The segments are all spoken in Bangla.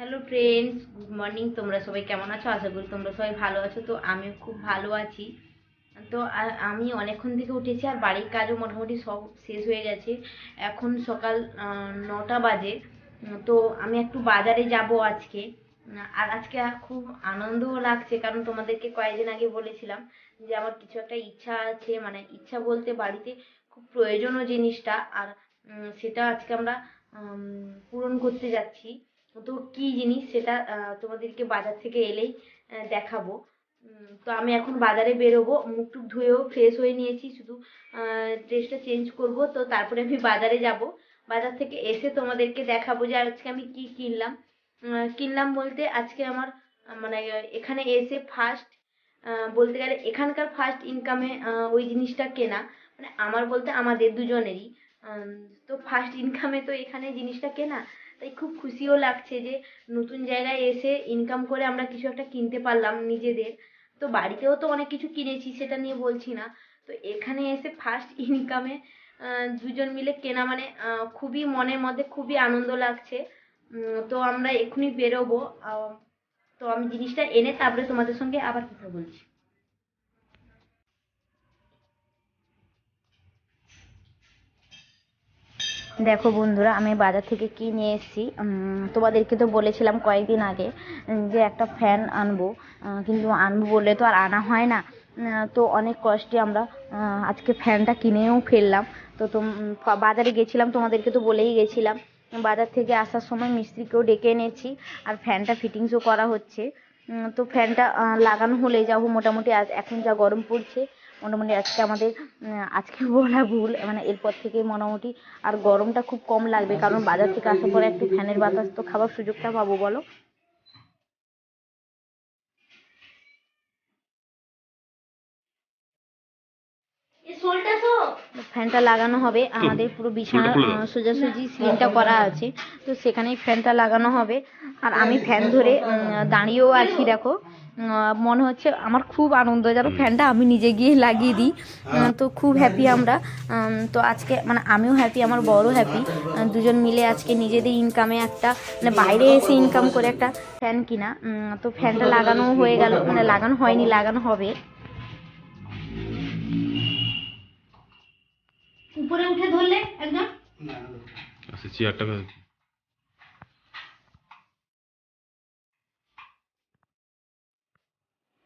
হ্যালো ফ্রেন্ডস গুড মর্নিং তোমরা সবাই কেমন আছো? আশা করি তোমরা সবাই ভালো আছো। তো আমি খুব ভালো আছি। তো আমি অনেকক্ষণ থেকে উঠেছি আর বাড়ির কাজও মোটামুটি সব শেষ হয়ে গেছে। এখন সকাল নটা বাজে। তো আমি একটু বাজারে যাব আজকে। আর আজকে খুব আনন্দও লাগছে, কারণ তোমাদেরকে কয়েকদিন আগে বলেছিলাম যে আমার কিছু একটা ইচ্ছা আছে। মানে ইচ্ছা বলতে বাড়িতে খুব প্রয়োজনীয় জিনিসটা। আর সেটা আজকে আমরা পূরণ করতে যাচ্ছি। তো কি জিনিস সেটা তোমাদেরকে বাজার থেকে এলেই দেখাবো। তো আমি এখন বাজারে বেরোবো, মুখ টুক ধুয়েও ফ্রেশ হয়ে নিয়েছি, শুধু ড্রেসটা চেঞ্জ করব। তো তারপরে আমি বাজারে যাব। বাজার থেকে এসে তোমাদেরকে দেখাবো যে আজকে আমি কি কিনলাম। কিনলাম বলতে আজকে আমার মানে এখানে এসে ফার্স্ট বলতে গেলে এখানকার ফার্স্ট ইনকামে ওই জিনিসটা কেনা। মানে আমার বলতে আমাদের দুজনেরই। তো ফার্স্ট ইনকামে তো এখানে জিনিসটা কেনা। তাই খুব খুশিও লাগছে যে নতুন জায়গায় এসে ইনকাম করে আমরা কিছু একটা কিনতে পারলাম নিজেদের। তো বাড়িতেও তো অনেক কিছু কিনেছি, সেটা নিয়ে বলছি না। তো এখানে এসে ফার্স্ট ইনকামে দুজন মিলে কেনা মানে খুবই মনের মধ্যে খুবই আনন্দ লাগছে। তো আমরা এক্ষুনি বেরোবো। তো আমি জিনিসটা এনে তারপরে তোমাদের সঙ্গে আবার কথা বলছি। দেখো বন্ধুরা, আমি বাজার থেকে কি নিয়ে এসেছি? তোমাদেরকে তো বলেছিলাম কয়েকদিন আগে যে একটা ফ্যান আনব। কিন্তু আনব বললে তো আর আনা হয় না। তো অনেক কষ্টে আমরা আজকে ফ্যানটা কিনেও ফেললাম। তো তোম বাজারে গেছিলাম, তোমাদেরকে তো বলেই গেছিলাম। বাজার থেকে আসার সময় মিস্ত্রিকেও ডেকে এনেছি, আর ফ্যানটা ফিটিংসও করা হচ্ছে। তো ফ্যানটা লাগানো হলে যাব মোটামুটি। আজ এখন যা গরম পড়ছে মোটামুটি আজকে আমাদের আজকে বলা ভুল মানে এরপর থেকে মোটামুটি আর গরমটা খুব কম লাগবে কারণ বাজার থেকে আসার পরে একটু ফ্যানের বাতাস তো খাবার সুযোগটা পাবো বলো? ফ্যানটা লাগানো হবে আমাদের পুরো বিছানার আহ, সোজাসুজি সিলিংটা করা আছে তো সেখানেই ফ্যানটা লাগানো হবে। আর আমি ফ্যান ধরে উম, দাঁড়িয়েও আছি দেখো। মনে হচ্ছে আমার খুব আনন্দ যেন ফ্যানটা আমি নিজে গিয়ে লাগিয়ে দিই। তো খুব হ্যাপি আমরা। তো আজকে মানে আমিও হ্যাপি আমার বড় হ্যাপি দুজন মিলে আজকে নিজেদের ইনকামে একটা মানে বাইরে এসে ইনকাম করে একটা ফ্যান কিনা। তো ফ্যানটা লাগানো হয়ে গেল। মানে লাগানো হয়নি লাগানো হবে। উপরে উঠে ধরলে একদম আচ্ছা চেয়ারটা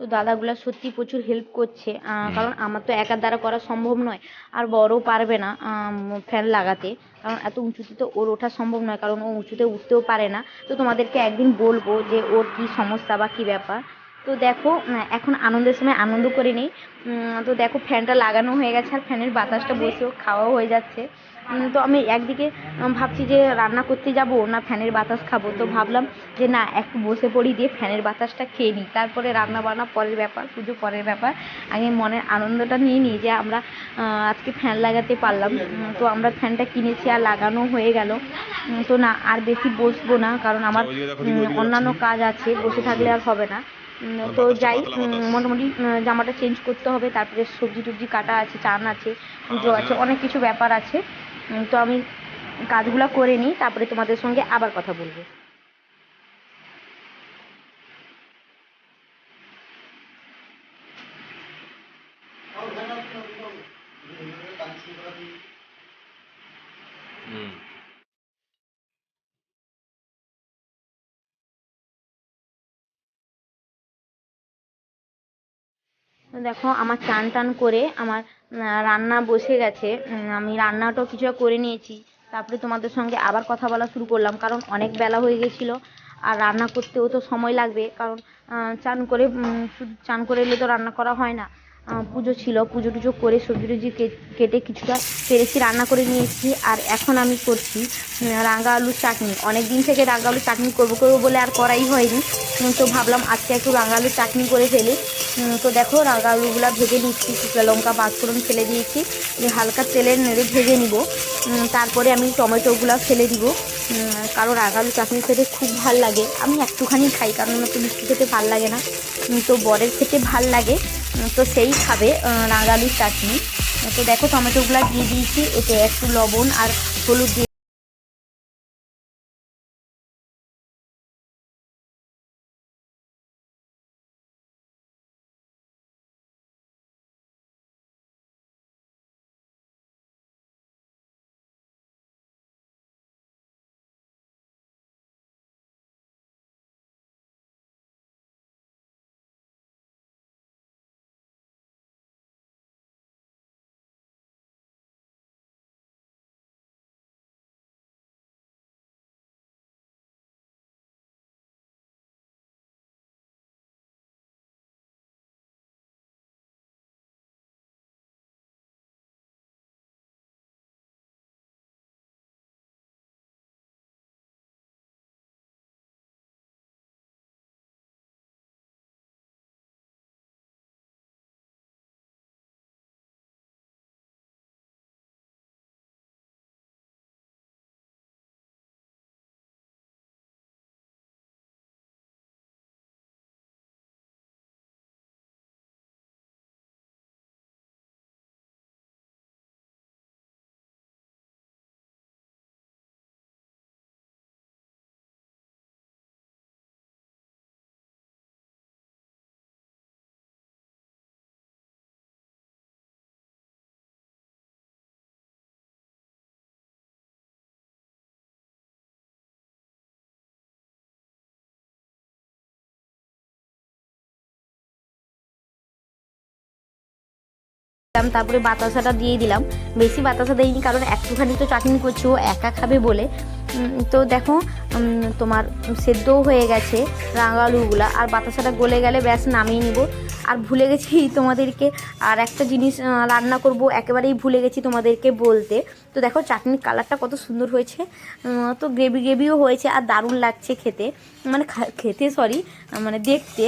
তো দাদাগুলা সত্যি প্রচুর হেল্প করছে। কারণ আমার তো একার দ্বারা করা সম্ভব নয়। আর বড়ও পারবে না ফ্যান লাগাতে। কারণ এত উঁচুতে তো ওর ওঠা সম্ভব নয় কারণ ও উঁচুতে উঠতেও পারে না। তো তোমাদেরকে একদিন বলব যে ওর কী সমস্যা বা কী ব্যাপার? তো দেখো এখন আনন্দের সময় আনন্দ করে নিই। তো দেখো ফ্যানটা লাগানো হয়ে গেছে আর ফ্যানের বাতাসটা বসেও খাওয়াও হয়ে যাচ্ছে। তো আমি একদিকে ভাবছি যে রান্না করতে যাব না ফ্যানের বাতাস খাব। তো ভাবলাম যে না একটু বসে পড়ি দিয়ে ফ্যানের বাতাসটা খেয়ে নিই। তারপরে রান্না বান্না পরের ব্যাপার পুজো পরের ব্যাপার। আগে মনের আনন্দটা নিয়ে নিই যে আমরা আজকে ফ্যান লাগাতে পারলাম। তো আমরা ফ্যানটা কিনেছি আর লাগানো হয়ে গেল। তো না আর বেশি বসবো না কারণ আমার অন্যান্য কাজ আছে বসে থাকলে আর হবে না। তো যাই মোটামুটি জামাটা চেঞ্জ করতে হবে তারপরে সবজি টবজি কাটা আছে চান আছে পুজো আছে অনেক কিছু ব্যাপার আছে। তো আমি কাজগুলো করে নিই তারপরে তোমাদের সঙ্গে আবার কথা বলব হুম তো দেখো, আমার চান টান করে আমার রান্না বসে গেছে। আমি রান্নাটাও কিছুটা করে নিয়েছি। তারপরে তোমাদের সঙ্গে আবার কথা বলা শুরু করলাম, কারণ অনেক বেলা হয়ে গেছিল। আর রান্না করতেও তো সময় লাগবে, কারণ চান করে শুধু চান করে এলে তো রান্না করা হয় না। পুজো ছিল, পুজো টুজো করে সবজি টুজি কেটে কিছুটা পেরেছি, রান্না করে নিয়েছি, আর এখন আমি করছি রাঙা আলুর চাটনি। অনেক দিন থেকে রাঙা আলুর চাটনি করব করব বলে আর করাই হয়নি তো ভাবলাম আজকে একটু রাঙা আলুর চাটনি করে ফেলি। তো দেখো রাঙা আলুগুলো ভেজে নিচ্ছি, শুকনো লঙ্কা, পাঁচফোড়ন ফেলে দিয়েছি হালকা তেলে নেড়ে ভেজে নিব। তারপরে আমি টমেটোগুলো ফেলে দিব। কারণ রাঙা আলু চাটনি খেতে খুব ভালো লাগে। আমি একটুখানি খাই, কারণ আমার তো মিষ্টি খেতে ভালো লাগে না। তো বরের খেতে ভালো লাগে। তো সেই খাবে রাঙালুর চাটনি। তো দেখো টমেটোগুলো দিয়ে দিয়েছি, এতে একটু লবণ আর হলুদ দিয়ে দিলাম, তারপরে বাতাসাটা দিয়ে দিলাম। বেশি বাতাসা দেয়নি কারণ একটুখানি তো চাটনি করছি ও একা খাবে বলে। তো দেখো তোমার সেদ্ধও হয়ে গেছে রাঙা আলুগুলা আর বাতাসাটা গলে গেলে ব্যাস নামিয়ে নিব। আর ভুলে গেছি তোমাদেরকে, আর একটা জিনিস রান্না করব, একেবারেই ভুলে গেছি তোমাদেরকে বলতে। তো দেখো, চাটনির কালারটা কত সুন্দর হয়েছে। তো গ্রেভি গ্রেভিও হয়েছে, আর দারুণ লাগছে খেতে। মানে খেতে সরি মানে দেখতে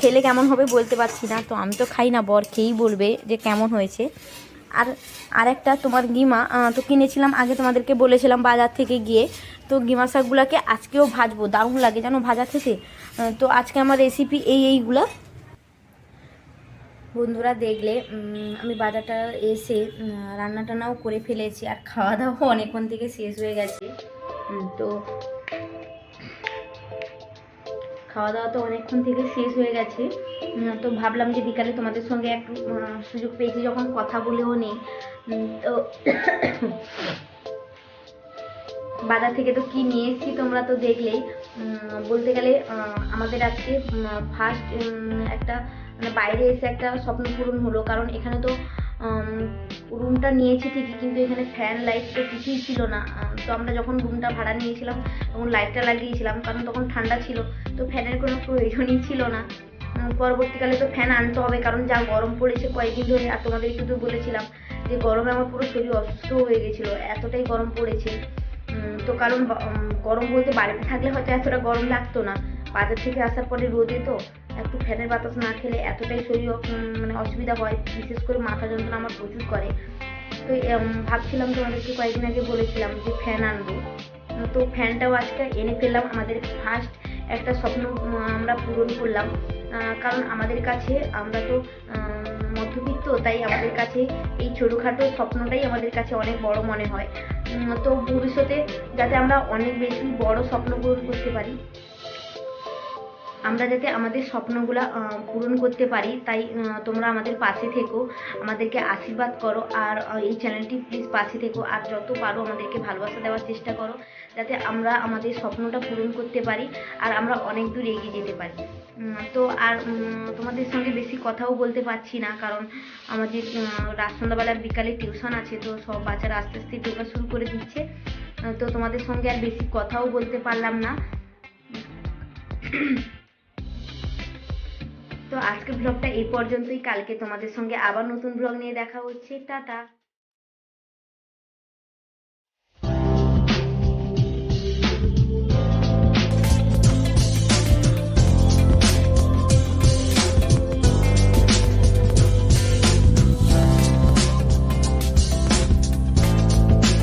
খেলে কেমন হবে বলতে পারছি না। তো আমি তো খাই না, বর খেয়েই বলবে যে কেমন হয়েছে। আর আরেকটা তোমার গিমা তো কিনেছিলাম আগে তোমাদেরকে বলেছিলাম বাজার থেকে গিয়ে। তো গিমা শাকগুলোকে আজকেও ভাজবো দারুণ লাগে জানো ভাজা আহ, তো আজকে আমার রেসিপি এই এইগুলা। বন্ধুরা দেখলে আমি বাজারটা এসে রান্না টান্নাও করে ফেলেছি আর খাওয়া দাওয়াও অনেকক্ষণ থেকে শেষ হয়ে গেছে। তো খাওয়া দাওয়া তো অনেকক্ষণ থেকে শেষ হয়ে গেছে। তো ভাবলাম যে বিকালে তোমাদের সঙ্গে উম, সুযোগ পেয়েছি যখন কথা বলেও নেই। তো বাজার থেকে তো কি নিয়ে এসেছি তোমরা তো দেখলেই। বলতে গেলে আমাদের আজকে ফার্স্ট একটা মানে বাইরে এসে একটা স্বপ্ন পূরণ হলো। কারণ এখানে তো রুমটা নিয়েছি ঠিকই কিন্তু এখানে ফ্যান লাইট তো কিছুই ছিল না। তো আমরা যখন রুমটা ভাড়া নিয়েছিলাম তখন লাইটটা লাগিয়েছিলাম কারণ তখন ঠান্ডা ছিল তো ফ্যানের কোনো প্রয়োজনই ছিল না। পরবর্তীকালে তো ফ্যান আনতে হবে, কারণ যা গরম পড়েছে কয়েকদিন ধরে, আর তোমাদেরকে তো বলেছিলাম যে গরমে আমার পুরো শরীর অসুস্থ হয়ে গেছিল, এতটাই গরম পড়েছে। তো কারণ গরম বলতে বাড়িতে থাকলে হয়তো এতটা গরম লাগতো না, বাজার থেকে আসার পরে রোদে তো একটু ফ্যানের বাতাস না খেলে এতটাই শরীর মানে অসুবিধা হয়, বিশেষ করে মাথা যন্ত্রণা আমার প্রচুর করে। তো ভাবছিলাম তোমাদেরকে কয়েকদিন আগে বলেছিলাম যে ফ্যান আনব। তো ফ্যানটাও আজকে এনে ফেললাম, আমাদের ফার্স্ট একটা স্বপ্ন আমরা পূরণ করলাম। কারণ আমাদের কাছে, আমরা তো মধ্যবিত্ত, তাই আমাদের কাছে এই ছোটোখাটো স্বপ্নটাই আমাদের কাছে অনেক বড় মনে হয়। তো ভবিষ্যতে যাতে আমরা অনেক বেশি বড় স্বপ্ন পূরণ করতে পারি। আমরা যাতে আমাদের স্বপ্নগুলো পূরণ করতে পারি, তাই তোমরা আমাদের পাশে থেকো, আমাদেরকে আশীর্বাদ করো, আর এই চ্যানেলটি প্লিজ পাশে থেকো, আর যত পারো আমাদেরকে ভালোবাসা দেওয়ার চেষ্টা করো, যাতে আমরা আমাদের স্বপ্নটা পূরণ করতে পারি, আর আমরা অনেক দূর এগিয়ে যেতে পারি। তো, আর তোমাদের সঙ্গে বেশি কথাও বলতে পারছি না, কারণ আমাদের রাত সন্ধ্যাবেলা বিকালে টিউশন আছে, তো সব বাচ্চারা আস্তে আস্তে ঢোকা শুরু করে দিচ্ছে। তো তোমাদের সঙ্গে আর বেশি কথাও বলতে পারলাম না। তো আজকের ব্লগটা এই পর্যন্তই। কালকে তোমাদের সঙ্গে আবার নতুন ব্লগ নিয়ে দেখা হচ্ছে। টাটা।